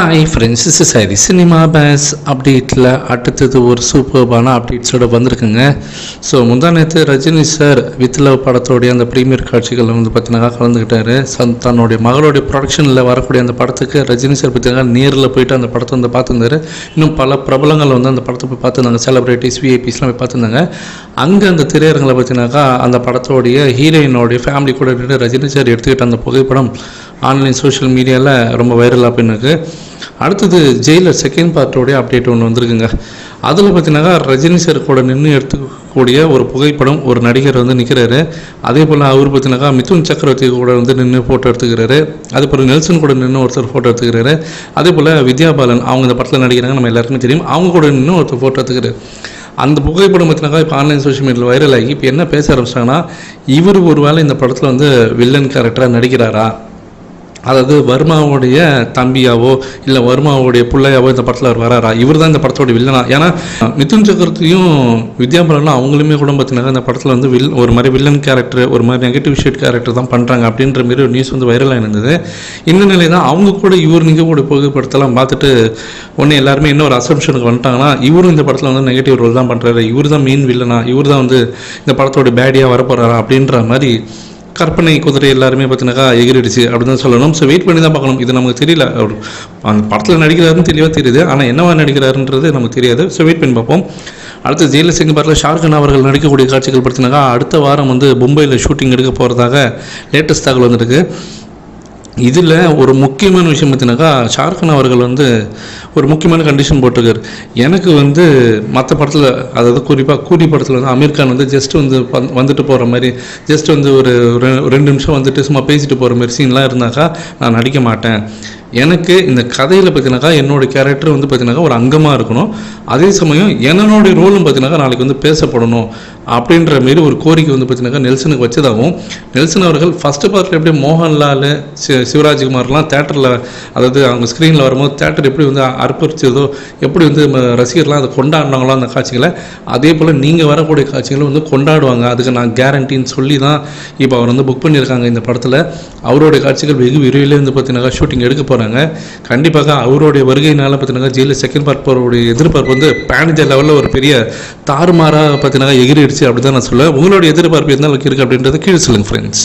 Hi friends is சரி cinema base அப்டேட்டில் அடுத்தது ஒரு சூப்பர்பான அப்டேட்ஸோட வந்திருக்குங்க. ஸோ முந்தா நேற்று ரஜினி சார் வித் லவ் படத்தோடைய அந்த ப்ரீமியர் காட்சிகள் வந்து பார்த்தீங்கன்னா கலந்துக்கிட்டாரு சன் தன்னுடைய மகளுடைய ப்ரொடக்ஷனில் வரக்கூடிய அந்த படத்துக்கு ரஜினி சார் பார்த்தீங்கன்னா நேரில் போயிட்டு அந்த படத்தை வந்து பார்த்துருந்தாரு இன்னும் பல பிரபலங்கள் வந்து அந்த படத்தை போய் பார்த்துருந்தாங்க செலிபிரிட்டிஸ் விஐபிஸ்லாம் போய் பார்த்துருந்தாங்க அங்கே அந்த திரையரங்கில் பார்த்தீங்கன்னாக்கா அந்த படத்தோடைய ஹீரோயினோடைய ஃபேமிலி கூட ரஜினி சார் எடுத்துக்கிட்ட அந்த புகைப்படம் ஆன்லைன் சோஷியல் மீடியாவில் ரொம்ப வைரலாக போயிருக்கு அடுத்தது ஜெயிலர் செகண்ட் பார்ட்டோடைய அப்டேட் ஒன்று வந்திருக்குங்க. அதில் பார்த்தீங்கன்னா ரஜினி சார் கூட நின்று எடுத்துக்கக்கூடிய ஒரு புகைப்படம் ஒரு நடிகர் வந்து நிற்கிறாரு அதே போல் அவர் பார்த்தீங்கன்னாக்கா மிதுன் சக்கரவர்த்தி கூட வந்து நின்று ஃபோட்டோ எடுத்துக்கிறாரு. அதே போல் நெல்சன் கூட நின்று ஒருத்தர் ஃபோட்டோ எடுத்துக்கிறாரு. அதே போல் வித்யா பாலன் அவங்க இந்த படத்தில் நடிக்கிறாங்க நம்ம எல்லாருக்குமே தெரியும். அவங்க கூட நின்று ஒருத்தர் ஃபோட்டோ எடுத்துக்கிறாரு. அந்த புகைப்படம் பார்த்தீங்கன்னாக்கா இப்போ ஆன்லைன் சோஷியல் மீடியாவில் வைரல் ஆகி இப்போ என்ன பேச ஆரம்பிச்சிட்டாங்கன்னா இவர் ஒரு வேளை இந்த படத்தில் வந்து வில்லன் கேரக்டராக நடிக்கிறாரா? அதாவது வர்மாவுடைய தம்பியாவோ இல்லை வர்மாவுடைய பிள்ளையாவோ இந்த படத்தில் அவர் வராரா? இவர் தான் இந்த படத்தோட வில்லனா ஏன்னா மிதுன் சக்கரத்தையும் வித்யா பாலனும் அவங்களுமே கூட பார்த்தீங்கன்னா இந்த படத்தில் வந்து வில் ஒரு மாதிரி வில்லன் கேரக்டர் ஒரு மாதிரி நெகட்டிவ் ஷேட் கேரக்டர் தான் பண்ணுறாங்க அப்படின்ற மாதிரி ஒரு நியூஸ் வந்து வைரலாக இருந்தது இந்த நிலை தான் அவங்க கூட இவர் நீங்கள் கூட புகைப்படத்தெல்லாம் பார்த்துட்டு ஒன்று எல்லாருமே என்ன ஒரு அசம்ஷனுக்கு வந்துட்டாங்கன்னா இவரும் இந்த படத்தில் வந்து நெகட்டிவ் ரோல் தான் பண்ணுறாரு இவர் தான் மெயின் வில்லனா இவர் தான் வந்து இந்த படத்தோட பேடியாக வரப்போகிறாரா அப்படின்ற மாதிரி கற்பனை குதிரை எல்லாருமே பார்த்தீங்கன்னாக்கா எகிரிடுச்சு அப்படின்னு தான் சொல்லணும். ஸோ வெயிட் பண்ணி தான் பார்க்கணும். இது நமக்கு தெரியல. அவர் அந்த படத்தில் நடிக்கிறாருன்னு தெளிவாக தெரியுது. ஆனால் என்னவா நடிக்கிறாருன்றது நமக்கு தெரியாது. ஸோ வெயிட் பண்ணி பார்ப்போம். அடுத்து ஜெயில சிங் பாட்டில் ஷாருக்கான் அவர்கள் நடிக்கக்கூடிய காட்சிகள் பார்த்தீங்கன்னாக்கா அடுத்த வாரம் வந்து மும்பையில் ஷூட்டிங் எடுக்க போகிறதாக லேட்டஸ்ட் தகவல் வந்திருக்கு. இதில் ஒரு முக்கியமான விஷயம் பார்த்தீங்கன்னாக்கா ஷாருக்கான் அவர்கள் வந்து ஒரு முக்கியமான கண்டிஷன் போட்டிருக்காரு. எனக்கு வந்து மற்ற படத்தில் அதாவது குறிப்பாக கூலி படத்தில் வந்து அமீர் கான் வந்து ஜஸ்ட் வந்து வந்துட்டு போகிற மாதிரி ஜஸ்ட் வந்து ஒரு ரெ- ரெண்டு நிமிஷம் வந்துட்டு சும்மா பேசிட்டு போகிற மாதிரி சீன்லாம் இருந்தாக்கா நான் நடிக்க மாட்டேன். எனக்கு இந்த கதையில் பார்த்தீங்கன்னாக்கா என்னோட கேரக்டர் வந்து பார்த்தீங்கன்னாக்கா ஒரு அங்கமாக இருக்கணும். அதே சமயம் என்னோடய ரோலும் பார்த்தீங்கன்னாக்கா நாளைக்கு வந்து பேசப்படணும் அப்படின்ற மாரி ஒரு கோரிக்கை வந்து பார்த்தீங்கன்னாக்கா நெல்சனுக்கு வச்சதாகவும் நெல்சன் அவர்கள் ஃபஸ்ட்டு பார்ட்டில் எப்படி மோகன்லால் சி- சிவராஜ்குமார்லாம் தேட்டரில் அதாவது அவங்க ஸ்க்ரீனில் வரும்போது தேட்டர் எப்படி வந்து அர்ப்பரிச்சதோ எப்படி வந்து ரசிகர்லாம் அதை கொண்டாடினாங்களோ அந்த காட்சிகளை அதே போல் நீங்கள் வரக்கூடிய காட்சிகளை வந்து கொண்டாடுவாங்க. அதுக்கு நான் கேரண்டின்னு சொல்லி தான் இப்போ அவர் வந்து புக் பண்ணியிருக்காங்க இந்த படத்தில். அவருடைய காட்சிகள் வெகு விரைவில் வந்து பார்த்தீங்கன்னாக்கா ஷூட்டிங் எடுக்க போகிறாங்க கண்டிப்பாக அவருடைய வருகையினால் பார்த்தீங்கன்னா ஜெயிலில் செகண்ட் பார்ட் போகிறவுடைய எதிர்பார்ப்பு வந்து பேனஜர் லெவலில் ஒரு பெரிய தாறுமாறாக பார்த்தீங்கன்னா எகிரிடுச்சு அப்படி தான் நான் சொல்லுவேன். உங்களுடைய எதிர்பார்ப்பு எந்த அளவுக்கு இருக்குது அப்படின்றத கீழே சொல்லுங்கள் ஃப்ரெண்ட்ஸ்